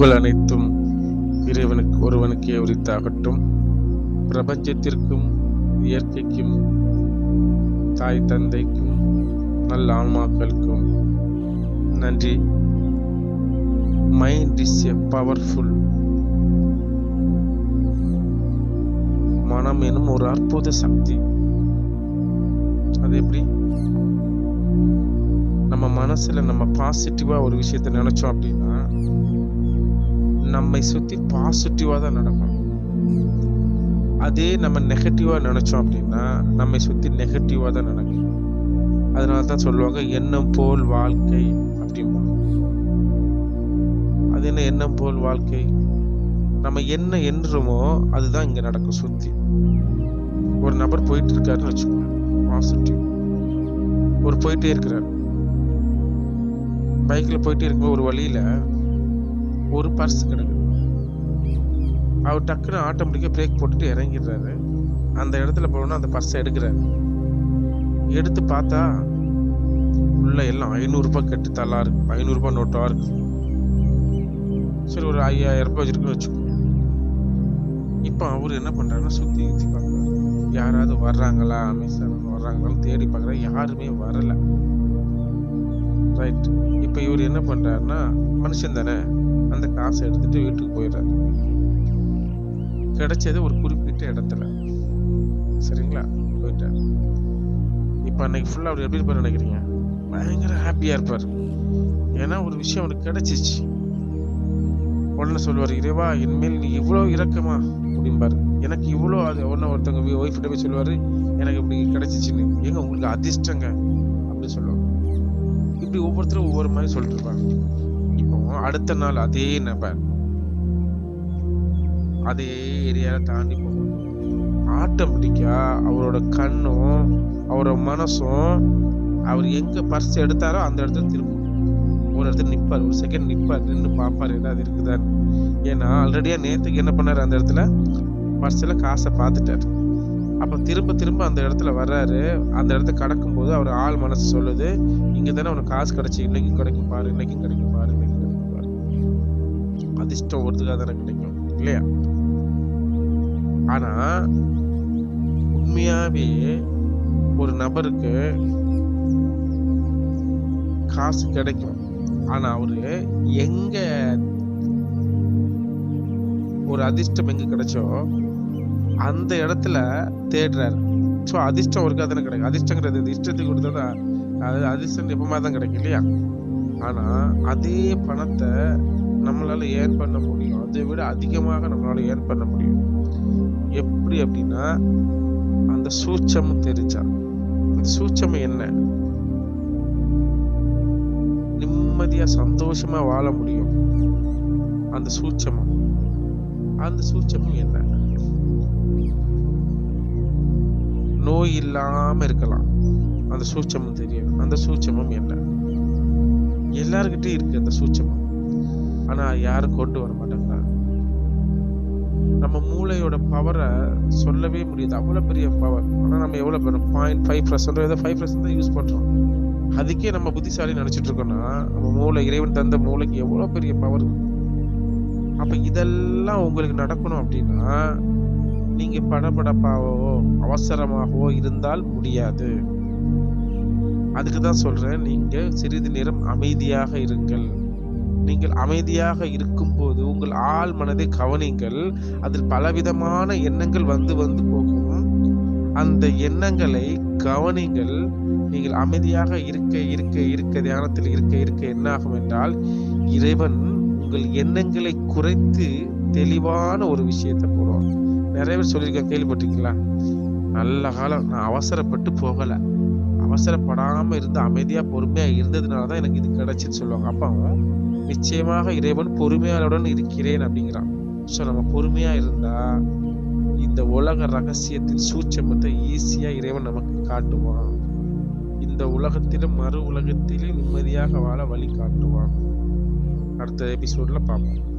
புகழ் அனைத்தும் இறைவனுக்கு ஒருவனுக்கே உரித்தாகட்டும். பிரபஞ்சத்திற்கும் இயற்கைக்கும் தாய் தந்தைக்கும் நல்ல ஆன்மாக்களுக்கும் நன்றி. மைண்ட் இஸ் எ பவர்ஃபுல் மனம் எனும் ஒரு அற்புத சக்தி. அது எப்படி? நம்ம மனசுல நம்ம பாசிட்டிவா ஒரு விஷயத்த நினைச்சோம் அப்படின்னா நம்மை சுத்தி பாசிட்டிவா தான் நடக்கும் அதே நம்ம நெகட்டிவா நினைச்சோம் அப்படின்னா நம்மை சுத்தி நெகட்டிவா தான் நடக்கும். அதனால தான் சொல்லுவாங்க எண்ணம் போல் வாழ்க்கை அப்படிம்பாங்க. அது என்ன எண்ணம் போல் வாழ்க்கை? நம்ம என்ன எண்ணுறோமோ அதுதான் இங்க நடக்கும் சுத்தி. ஒரு நபர் போயிட்டு இருக்காருன்னு வச்சுக்கோங்க பாசிட்டிவ் ஒரு போயிட்டே இருக்கிறார். பைக்கில் போயிட்டே இருக்கும்போது ஒரு வழியில் ஒரு பர்ஸ் கிடக்கு அவர் டக்குன்னு ஆட்டோமேட்டிக்காக பிரேக் போட்டுட்டு இறங்கிடுறாரு. அந்த இடத்துல போனோம்னா அந்த பர்ஸை எடுக்கிறாரு. எடுத்து பார்த்தா உள்ள எல்லாம் ஐநூறுரூபா கட்டு தலா இருக்கு. ஐநூறுரூபா நோட்டாக இருக்கு. சரி ஒரு ஐயாயிரம் ரூபாய் வச்சிருக்குன்னு வச்சுக்கோங்க இப்போ அவர் என்ன பண்ணுறாருன்னா சுற்றி சுற்றி பார்க்குறாரு. யாராவது வர்றாங்களா? மிஸ் வர்றாங்களான்னு தேடி பார்க்குறாரு. யாருமே வரலை. ரைட் இப்போ இவர் என்ன பண்ணுறாருன்னா மனுஷன் தானே. அந்த காசை எடுத்துட்டு வீட்டுக்கு போயிடுறாரு. கிடைச்சது ஒரு குறிப்பிட்ட இடத்துல. சரிங்களா? போயிட்டார். இப்போ அன்னைக்கு ஃபுல்லாக அவர் எப்படி இருப்பார் நினைக்கிறீங்க? பயங்கர ஹாப்பியாக இருப்பார். ஏன்னா ஒரு விஷயம் அவனுக்கு கிடைச்சிச்சு. உடனே சொல்லுவார் இறைவா இனிமேல் நீ இவ்வளோ இறக்கமா அப்படிம்பார். எனக்கு இவ்வளோ அது உடனே ஒருத்தவங்க ஒய்ஃப்கிட்ட போய் சொல்லுவார் எனக்கு இப்படி கிடைச்சிச்சின்னு. ஏங்க உங்களுக்கு அதிர்ஷ்டங்க? அப்படின்னு சொல்லுவாங்க. இப்படி ஒவ்வொருத்தரும் ஒவ்வொரு மாதிரி சொல்லிட்டு இருப்பாங்க. இப்போ அடுத்த நாள் அதே நபர் அதே ஏரியாவை தாண்டி போகும் ஆட்டோமேட்டிக்கா அவரோட கண்ணும் அவரோட மனசும் அவர் எங்க பர்ஸ் எடுத்தாரோ அந்த இடத்துல திரும்பும். ஒரு இடத்துல நிற்பார் ஒரு செகண்ட் நிற்பார் நின்று பார்ப்பார் ஏதாவது இருக்குதான்னு. ஏன்னா ஆல்ரெடியா நேத்துக்கு என்ன பண்ணார் அந்த இடத்துல? பர்ஸ்ல காசை பார்த்துட்டாரு. அப்போ திரும்ப திரும்ப அந்த இடத்துல வர்றாரு. அந்த இடத்த கடக்கும்போது அவர் ஆள் மனசு சொல்லுது இங்கே தானே அவனுக்கு காசு கிடச்சி இன்னைக்கும் கிடைக்கும் பாரு இன்னைக்கும் கிடைக்கும் பாரு இன்னைக்கும் கிடைக்கும் பாரு. அதிர்ஷ்டம் ஒருத்துக்காக தானே கிடைக்கும் இல்லையா? ஆனா உண்மையாவே ஒரு நபருக்கு காசு கிடைக்கும். ஆனா அவரு எங்க ஒரு அதிர்ஷ்டம் எங்க கிடைச்சோ அந்த இடத்துல தேடுறாரு. ஸோ அதிர்ஷ்டம் ஒருக்கா தானே கிடைக்கும். அதிர்ஷ்டங்கிறது இது இஷ்டத்துக்கு கொடுத்தா அது அதிர்ஷ்டம் எப்பமா தான் கிடைக்கும் இல்லையா? ஆனால் அதே பணத்தை நம்மளால ஏர்ன் பண்ண முடியும். அதை விட அதிகமாக நம்மளால ஏர்ன் பண்ண முடியும். எப்படி அப்படின்னா அந்த சூட்சம் தெரிஞ்சா. அந்த சூட்சம் என்ன? நிம்மதியா சந்தோஷமா வாழ முடியும். அந்த சூட்சமம். அந்த சூட்சமும் என்ன? நோய் இல்லாம இருக்கலாம். அந்த சூட்சமம் தெரியும் அந்த சூட்சமம் என்ன? எல்லார்கிட்டயும் இருக்கு அந்த சூட்சமம். ஆனா யாரும் கொண்டு வர மாட்டாங்க. நம்ம மூளையோட பவரை சொல்லவே முடியாது. அவ்வளவு பெரிய பவர் ஆனா நம்ம எவ்வளவு பெரும்? பாயிண்ட் ஃபைவ் பர்சன்ட் ஏதோ ஃபைவ் பர்சன்ட் தான் யூஸ் பண்ணுறோம் அதுக்கே நம்ம புத்திசாலி நினைச்சிட்டு இருக்கோம்னா நம்ம மூளை இறைவன் தந்த மூளைக்கு எவ்வளவு பெரிய பவர் அப்ப இதெல்லாம் உங்களுக்கு நடக்கணும் அப்படின்னா நீங்க படபடப்பாகவோ அவசரமாகவோ இருந்தால் முடியாது. அதுக்கு தான் சொல்றேன் நீங்க சிறிது நேரம் அமைதியாக இருங்கள். நீங்கள் அமைதியாக இருக்கும்போது உங்கள் ஆள் மனதை கவனிங்கள். அதில் பலவிதமான எண்ணங்கள் வந்து வந்து போகும். அந்த எண்ணங்களை கவனிங்கள். நீங்கள் அமைதியாக இருக்க இருக்க இருக்க தியானத்தில் இருக்க இருக்க என்னாகும் என்றால் இறைவன் உங்கள் எண்ணங்களை குறைத்து தெளிவான ஒரு விஷயத்தை போடுவான் நிறைய பேர் சொல்லியிருக்கேன் கேள்விப்பட்டிருக்கீங்களா? நல்ல காலம். நான் அவசரப்பட்டு போகலை. அவசரப்படாமல் இருந்து அமைதியாக பொறுமையாக இருந்ததுனால தான் எனக்கு இது கிடைச்சின்னு சொல்லுவாங்க. அப்போ நிச்சயமாக இறைவன் பொறுமையாளருடன் இருக்கிறேன் அப்படிங்கிறான். ஸோ நம்ம பொறுமையாக இருந்தால் இந்த உலக ரகசியத்தின் சூட்சமத்தை ஈஸியாக இறைவன் நமக்கு காட்டுவான். இந்த உலகத்திலும் மறு உலகத்திலும் நிம்மதியாக வாழ வழி காட்டுவான். அடுத்த எபிசோடில் பார்ப்போம்.